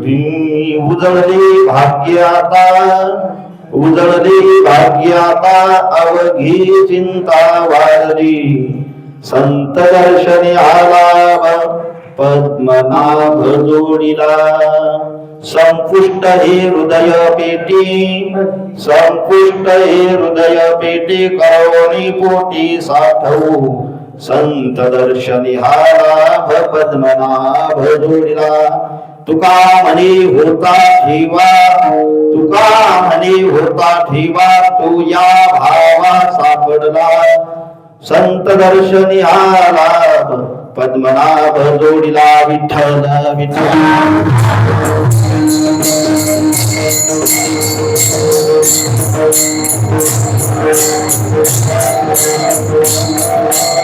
उजळले भाग्य आता उजळले भाग्य आता अवघी चिंता वारली. संत दर्शनी आला पद्मनाभ जोडीला संपुष्ट हे हृदय पेटी संपुष्ट हे हृदय पेटी करोणी पोटी साठवू. संत दर्शनी हा लाभ पद्मनाभ जोडीला तुका म्हणे होता ठेवा. तुका म्हणे होता ठेवा तो या भावा सापडला. संत दर्शनी आला पद्मनाभ जोडीला Vitthal Vitthal.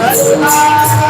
Let's go.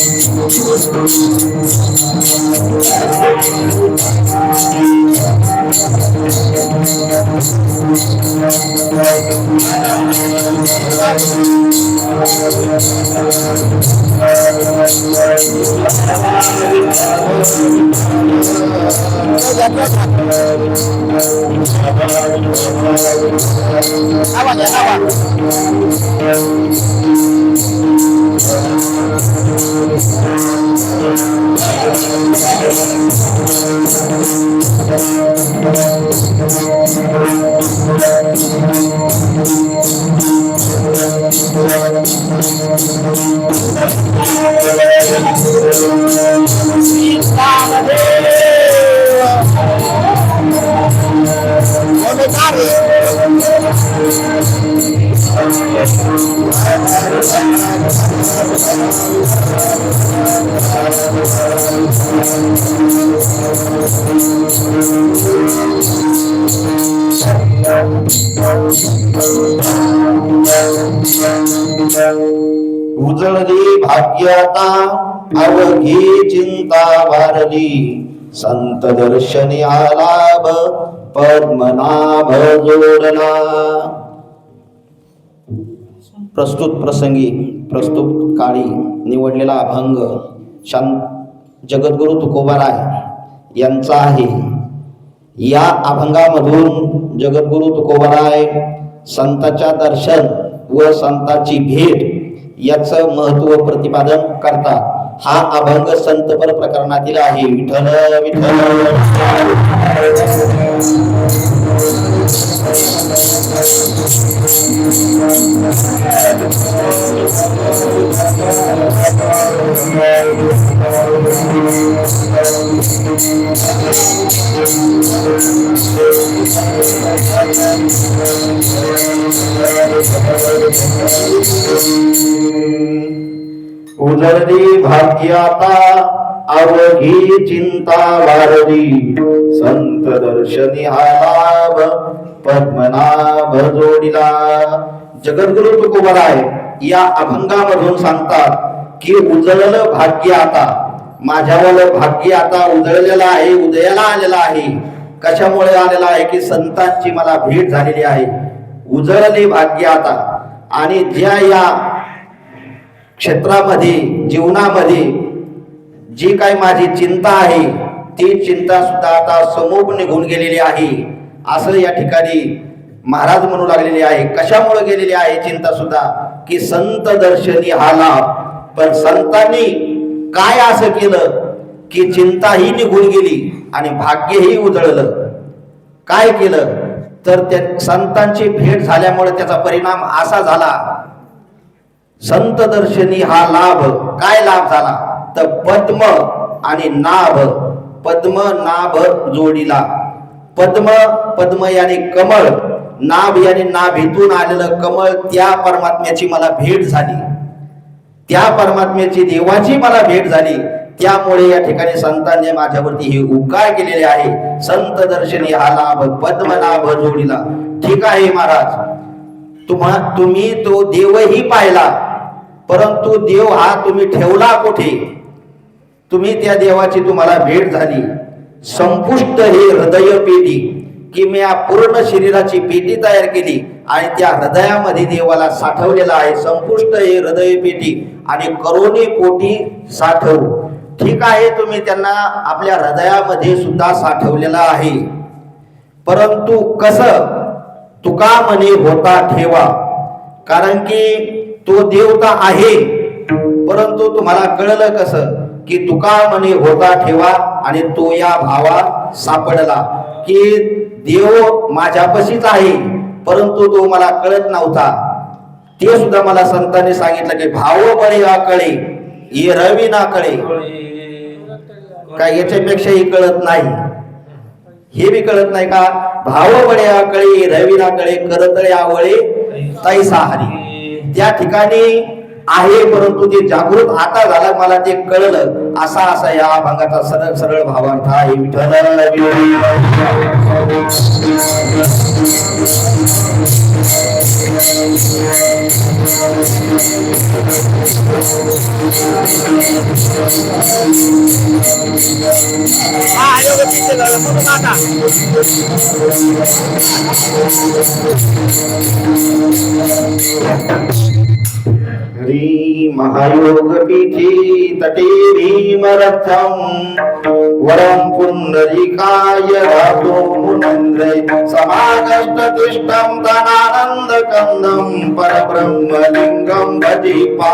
Aguanta, aguanta. Everybody! उजळली भाग्यता अवघी चिंता वारली. संत दर्शनी आलाभ पद्मनाभ जोडला. प्रस्तुत प्रसंगी प्रस्तुत काळी निवडलेला अभंग शांत जगद्गुरु तुकोबाराय यांचा आहे या अभंगामधून जगद्गुरु तुकोबाराय संताच्या दर्शन व संताची भेट याचं महत्त्व प्रतिपादन करतात. हा अभंग संतपर प्रकरणातील आहे. विठ्ठल. उजळली भाग्याता अवघी चिंता वारली संत दर्शनी हा लाभ पद्मनाभ जोडिला. जगद्गुरु तुकोबराय या अभंगामधून सांगतात की उजळलं भाग्य आता माझ्यावर भाग्य आता उजळलेलं आहे उदयाला आलेला आहे. कशामुळे आलेला आहे की संतांची मला भेट झालेली आहे. उजळले भाग्य आता आणि ज्या या क्षेत्रामध्ये जीवनामध्ये जी काही माझी चिंता आहे ती चिंता सुद्धा आता समोर निघून गेलेली आहे. असं या ठिकाणी महाराज म्हणू लागलेले आहे. कशामुळे गेलेली आहे चिंता सुद्धा? की संत दर्शनी हा लाभ. पण संतांनी काय असं केलं की चिंताही निघून गेली आणि भाग्यही उजळलं? काय केलं? तर त्या संतांची भेट झाल्यामुळे त्याचा परिणाम असा झाला संत दर्शनी हा लाभ काय लाभ झाला? तर पद्म आणि नाभ. पद्म नाभ जोडीला. पद्म पद्म याने कमळ नाभ याने नाभीतून आलेलं कमळ त्या परमात्म्याची मला भेट झाली. त्या परमात्म्याची देवाची मला भेट झाली. त्यामुळे या ठिकाणी संतांनी माझ्यावरती हे उपकार केलेले आहे. संत दर्शनी हा लाभ पद्मनाभ जोडीला. ठीक आहे महाराज. तुम्हा तुम्ही तो देवही पाहिला. परंतु देव हा तुम्ही ठेवला कुठे? तुम्ही त्या देवाची तुम्हाला भेट झाली. संपुष्ट हे हृदय पेटी की मी या पूर्ण शरीराची पेटी तयार केली आणि त्या हृदयामध्ये देवाला साठवलेला आहे. संपुष्ट हे हृदय पेटी आणि करोनी पोटी साठव ठीक आहे तुम्ही त्यांना आपल्या हृदयामध्ये सुद्धा साठवलेला आहे. परंतु कसं? तुका म्हणे होता ठेवा. कारण की तो देवता आहे. परंतु तुम्हाला कळलं कसं? की तुका म्हणे होता ठेवा आणि तो या भावा सापडला. की देव माझ्यापाशीच आहे. परंतु तो मला कळत नव्हता. ते सुद्धा मला संतांनी सांगितलं की भाव बळे कळे ये रवी ना कळे. काय याच्यापेक्षाही कळत नाही. हे बी कळत नाही का? भाव बळे कळे रवी ना कळे करतळे आवळे तैसा हरी. त्या ठिकाणी आहे परंतु ते जागृत आता झालं मला ते कळलं. असा असा या भागाचा सरळ सरळ भावार्थ आहे विठ्ठल महायोगपीठे तटे भीमरथम् वरं पुण्डरीकाय रातो पुनन्द्रे समागष्टतिष्ठं धनानन्दकन्दं परब्रह्मलिङ्गं भजे पा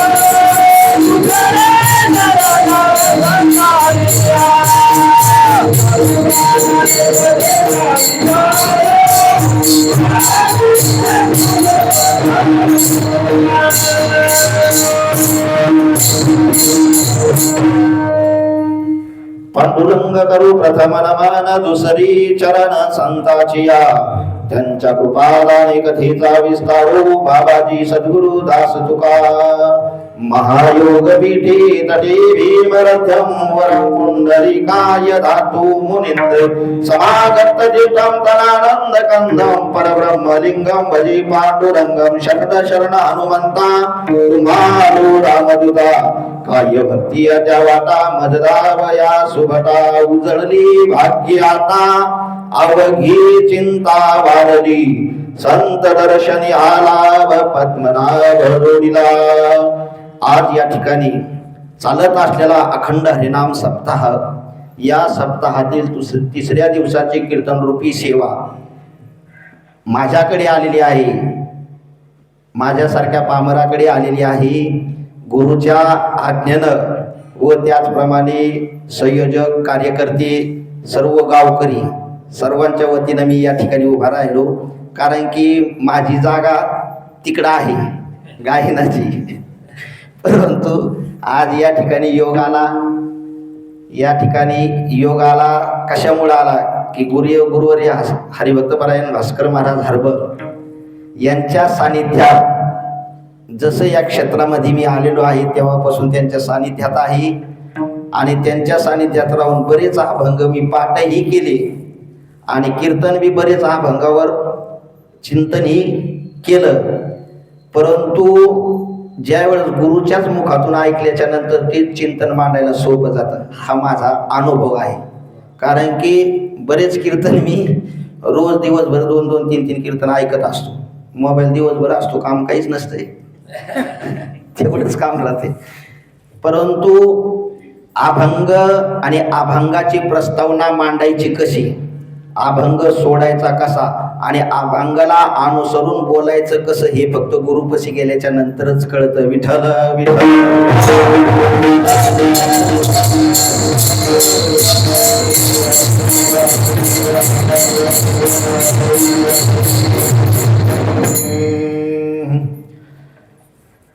I'm पांडुरंग करू प्रथम नमान दुसरी चरण संताची या त्यांच्या कृपादाने कथेचा विस्तारो बाबाजी सद्गुरु दास तुका महायोग पीठे तटे भीमरथम वरं पुंडरीकाय धातु मुनिंद्र समागत जितं तनानंद कंदं परब्रह्मलिंगं भजे पांडुरंगं शरद शरण हनुमंता तुम्हालो रामदूता काय भक्ती त्या वाटा मजदावया सुभटा उजळली भाग्याता अवघी चिंता वाढली संत दर्शनी आला पद्मनाभ रोडिला आज या ठिकाणी चालत असलेला अखंड हरिनाम सप्ताह या सप्ताहातील दुस तिसऱ्या दिवसाची कीर्तनरूपी सेवा माझ्याकडे आलेली आहे. माझ्यासारख्या पामराकडे आलेली आहे. गुरुच्या आज्ञेनं व त्याचप्रमाणे संयोजक कार्यकर्ते सर्व गावकरी सर्वांच्या वतीनं मी या ठिकाणी उभा राहिलो. कारण की माझी जागा तिकडं आहे गायनाची. परंतु आज या ठिकाणी योग आला. या ठिकाणी योग आला कशामुळे आला? की गुरु गुरुवर्य हस- हरिभक्तपरायण भास्कर महाराज हरबर यांच्या सानिध्यात जसं या क्षेत्रामध्ये मी आलेलो आहे तेव्हापासून त्यांच्या सानिध्यात आहे. आणि त्यांच्या सानिध्यात राहून बरेच अभंग मी पाठही केले. आणि कीर्तन बी बरेच अभंगावर चिंतनही केलं. परंतु ज्यावेळेस गुरुच्याच मुखातून ऐकल्याच्या नंतर ते चिंतन मांडायला सोपं जातं. हा माझा अनुभव आहे. कारण की बरेच कीर्तन मी रोज दिवसभर दोन दोन तीन तीन कीर्तन ऐकत असतो. मोबाईल दिवसभर असतो काम काहीच नसतंय. तेवढंच काम राहते परंतु अभंग आणि अभंगाची प्रस्तावना मांडायची कशी? अभंग सोडायचा कसा? आणि अभंगाला अनुसरून बोलायचं कसं? हे फक्त गुरुपशी गेल्याच्या नंतरच कळतं. विठल विठ्ठल.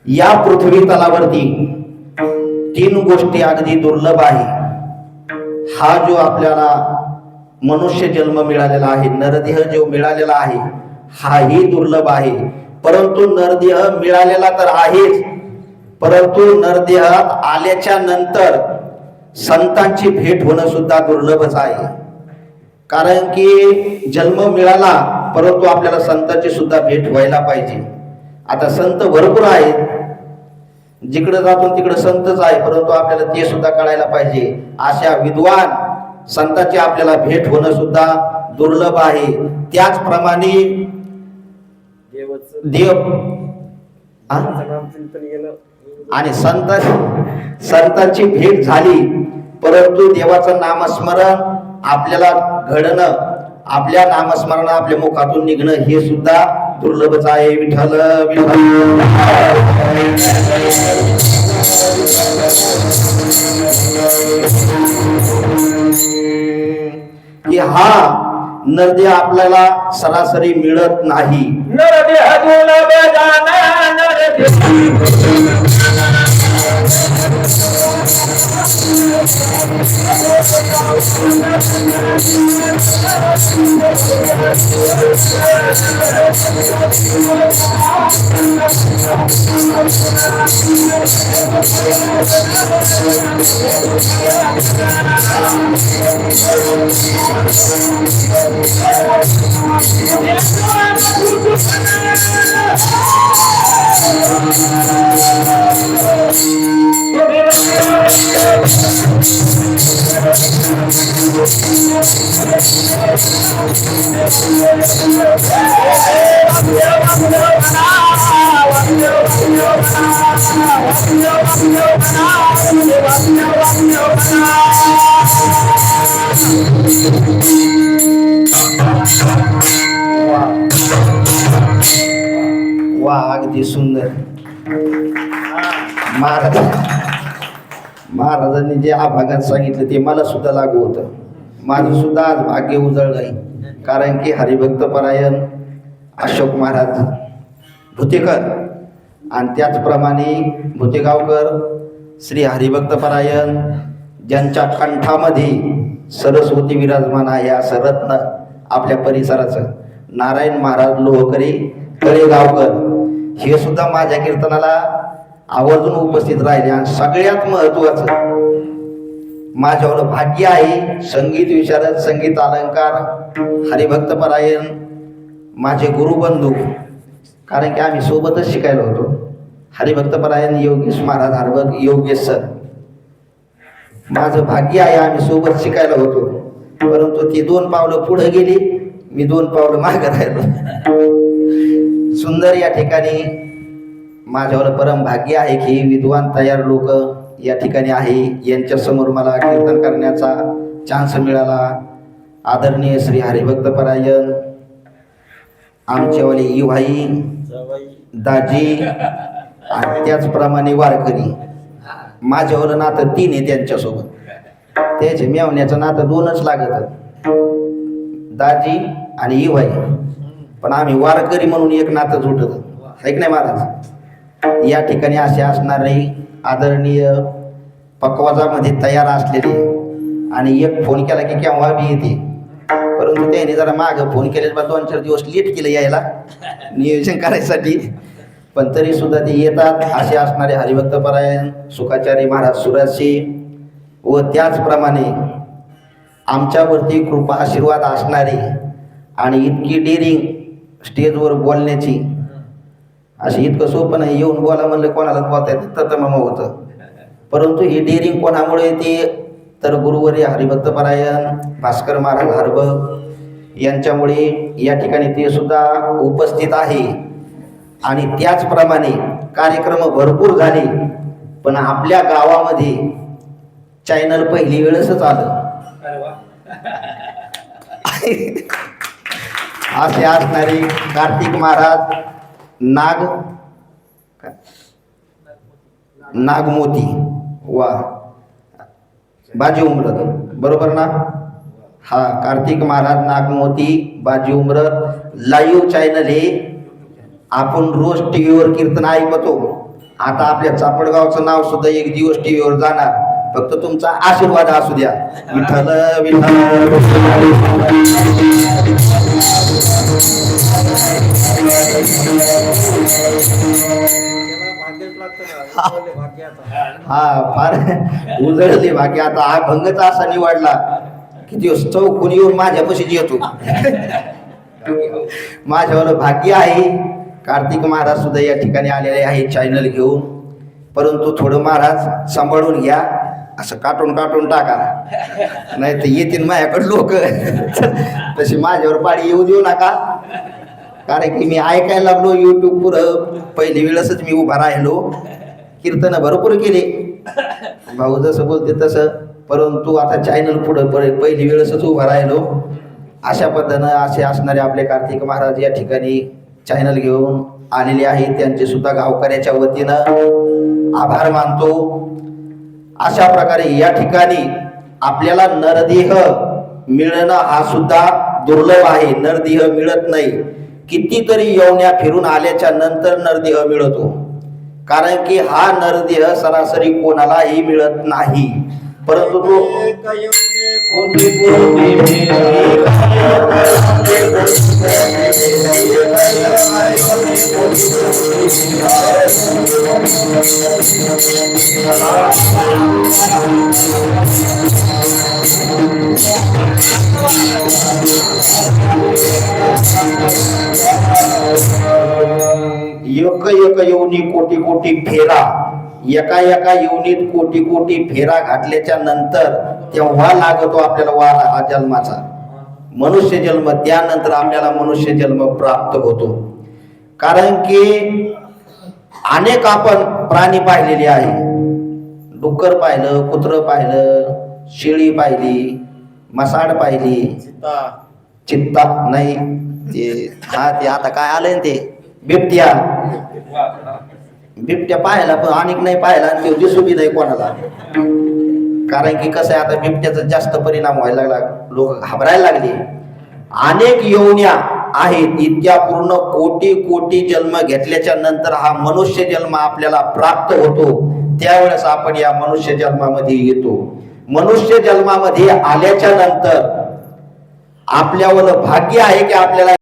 या पृथ्वी तलावरती तीन गोष्टी अगदी दुर्लभ आहे. हा जो आपल्याला मनुष्य जन्म मिळालेला आहे नरदेह जो मिळालेला आहे हाही दुर्लभ आहे. परंतु नरदेह मिळालेला तर आहेच. परंतु नरदेहात आल्याच्यानंतर संतांची भेट होणं सुद्धा दुर्लभच आहे. कारण की जन्म मिळाला परंतु आपल्याला संतांची सुद्धा भेट व्हायला पाहिजे. आता संत भरपूर आहेत. जिकडे जातो तिकडे संतच आहे परंतु आपल्याला ते सुद्धा कळायला पाहिजे. अशा विद्वान संतांची आपल्याला भेट होणं सुद्धा दुर्लभ आहे. त्याचप्रमाणे देव आणि संत संतांची भेट झाली परंतु देवाचं नामस्मरण आपल्याला घडणं आपल्या नामस्मरण आपल्या मुखातून निघणं हे सुद्धा दुर्लभच आहे. विठ्ठल विठ्ठल. की हा नरदे आपल्याला सरासरी मिळत नाही. नरदेह दुर्लभ जाना नरदेह वा अगदी सुंदर महाराज महाराजांनी जे आभागात सांगितलं ते मला सुद्धा लागू होतं. माझं सुद्धा आज भाग्य उजळलं आहे कारण की हरिभक्त परायण अशोक महाराज भुतेकर आणि त्याचप्रमाणे भुतेगावकर श्री हरिभक्त परायण ज्यांच्या कंठामध्ये सरस्वती विराजमान आहे असं रत्न आपल्या परिसराचं. नारायण महाराज लोहकरी तळेगावकर हे सुद्धा माझ्या कीर्तनाला आवर्जून उपस्थित राहिले आणि सगळ्यात महत्वाचं माझ्यावर भाग्य आहे संगीत विशारद संगीत अलंकार हरिभक्तपरायण माझे गुरुबंधू कारण की आम्ही सोबतच शिकायला होतो. हरिभक्तपरायण योगेश महाराज हरभग योगेश सर. माझं भाग्य आहे आम्ही सोबत शिकायला होतो. परंतु ती दोन पावलं पुढे गेली मी दोन पावलं मागे राहिलो. सुंदर या ठिकाणी माझ्यावर परम भाग्य आहे की विद्वान तयार लोक या ठिकाणी आहे. यांच्या समोर मला कीर्तन करण्याचा चान्स मिळाला. आदरणीय श्री हरिभक्तपरायण आमच्यावाले युवाई दाजी आणि त्याचप्रमाणे वारकरी. माझ्यावर नातं तीन आहे त्यांच्यासोबत. त्याचे मेवण्याचं नातं दोनच लागत. दाजी आणि युवाई पण आम्ही वारकरी म्हणून एक नातं जुटत. ऐक नाही महाराज? या ठिकाणी असे असणारे आदरणीय पकवाजामध्ये तयार असलेले आणि एक फोन केला की केव्हा बी येते. परंतु त्याने जरा मागं फोन केले बा दोन चार दिवस लेट केलं यायला. नियोजन करायसाठी. पण तरी सुद्धा ते येतात. असे असणारे हरिभक्तपरायण सुखाचारी महाराज सुराशी व त्याचप्रमाणे आमच्यावरती कृपा आशीर्वाद असणारे आणि इतकी डेअरिंग स्टेजवर बोलण्याची अशी इतकं सोपं नाही. येऊन बोला म्हणलं कोणालाच बोलता येत तर मग होतं. परंतु ही डेअरिंग कोणामुळे ते तर गुरुवर्य हरिभक्तपरायण भास्कर महाराज हरबग यांच्यामुळे या ठिकाणी ते सुद्धा उपस्थित आहे. आणि त्याचप्रमाणे कार्यक्रम भरपूर झाले पण आपल्या गावामध्ये चॅनल पहिली वेळेसच आलं. असे असणारे कार्तिक महाराज नाग नागमोती वा. बाजी उमरत. बरोबर ना? हा कार्तिक महाराज नागमोती बाजी उमरत. लाईव्ह चॅनल हे आपण रोज टी व्हीवर कीर्तन ऐकतो. आता आपल्या चापडगावचं नाव सुद्धा एक दिवस टी व्हीवर जाणार. फक्त तुमचा आशीर्वाद असू द्या. विठ्ठल. हा. फार उजळले बाकी आता. हा भंगच असा निवडला. की दिवस चौकून येऊन माझ्यापाशीच येतो? माझ्यावर भाग्य आहे. कार्तिक महाराज सुद्धा या ठिकाणी आलेले आहे चॅनल घेऊन. परंतु थोडं महाराज सांभाळून घ्या. असं काटून काटून टाका. नाही तर येतील माझ्याकडे लोक. तशी माझ्यावर पाडी येऊ देऊ नका. कारण की मी ऐकायला लागलो यूट्यूब पुढं. पहिली वेळेसच मी उभा राहिलो. कीर्तन भरपूर केले. भाऊ जसं बोलते तसं. परंतु आता चॅनल पुढं प- पहिली वेळेसच उभा राहिलो. अशा पद्धतीनं असे असणारे आपले कार्तिक महाराज या ठिकाणी चॅनल घेऊन आलेले आहेत. त्यांचे सुद्धा गावकऱ्याच्या वतीनं आभार मानतो. अशा प्रकारे या ठिकाणी आपल्याला नरदेह मिळणं हा सुद्धा दुर्लभ आहे. नरदेह मिळत नाही. कितीतरी येवण्या फिरून आल्याच्यानंतर नरदेह मिळतो. कारण की हा नरदेह सरासरी कोणालाही मिळत नाही. परंतु तो एक एक येऊनी कोटी कोटी फेरा एका एका येऊनीत कोटी कोटी फेरा घातल्याच्या नंतर तेव्हा लागतो आपल्याला वार हा जन्माचा. मनुष्य जन्म त्यानंतर आपल्याला मनुष्य जन्म प्राप्त होतो. कारण की अनेक आपण प्राणी पाहिलेले आहे. डुक्कर पाहिलं कुत्र पाहिलं शेळी पाहिली मसाड पाहिली. चित्ता नाही. ते हा ते आता काय आलंय ना ते? बिबट्या. बिबट्या पाहायला पण अनेक नाही पाहायला आणि ते दिसू बी नाही कोणाला. कारण की कसं आहे आता बिबट्याचा जास्त परिणाम व्हायला लागला. लोक घाबरायला लागले. अनेक योन्या आहेत इतक्या पूर्ण कोटी कोटी जन्म घेतल्याच्या नंतर हा मनुष्य जन्म आपल्याला प्राप्त होतो. त्यावेळेस आपण या मनुष्य जन्मामध्ये येतो. मनुष्य जन्मामध्ये आल्याच्यानंतर आपल्यावर भाग्य आहे की आपल्याला